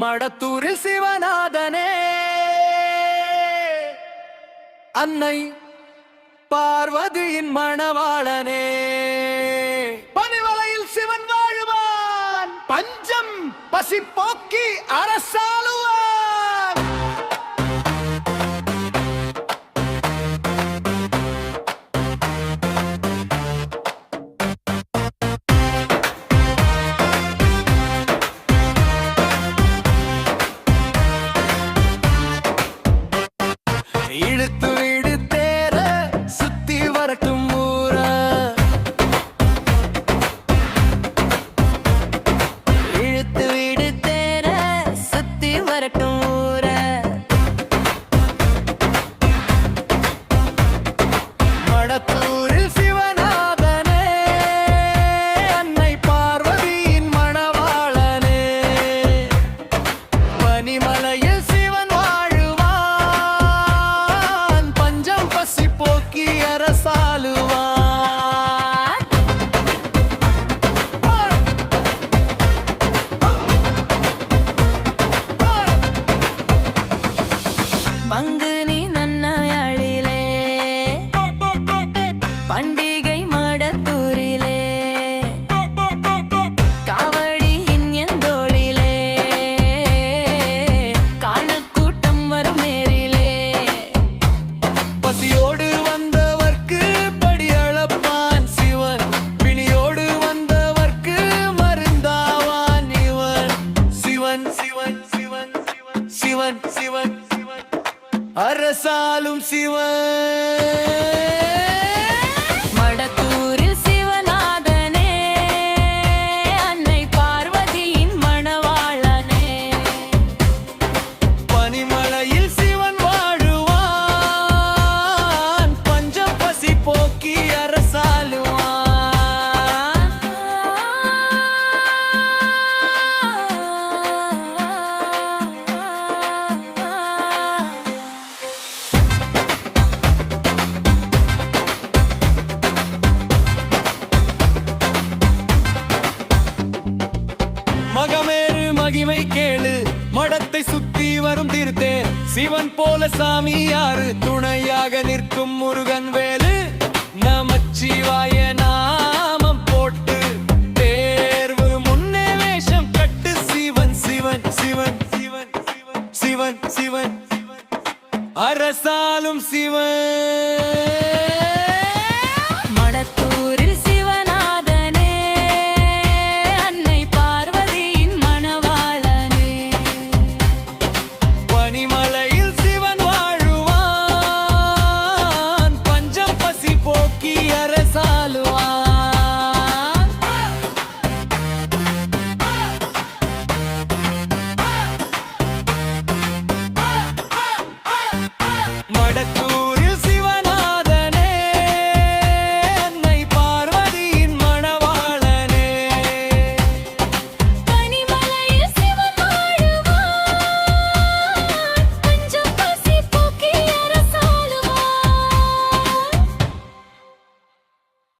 மடத்தூரில் சிவநாதனே. அன்னை பார்வதியின் மணவாளனே. பனிவலையில் சிவன் வாழுவான். பஞ்சம் பசி போக்கி அரசாளுவான். ഇഴുത്തു பண்டிகை மடத்தூரிலே. காவடியின் எந்தோளிலே. காணக்கூட்டம் வரும் நேரிலே. பசியோடு வந்தவர்க்கு படி அளப்பான் சிவன். பிணியோடு வந்தவர்க்கு மருந்தாவான் இவன். சிவன் சிவன் சிவன் சிவன் சிவன். அரசாலும் சிவன். சிவன் போல சாமி யாரு? துணையாக நிற்கும் முருகன் வேலு. நமச்சிவாய நாமம் போட்டு தேர்வு முன்னே வேஷம் கட்டு. சிவன் சிவன் சிவன் சிவன் சிவன் சிவன் சிவன் அரசாலும் சிவன்.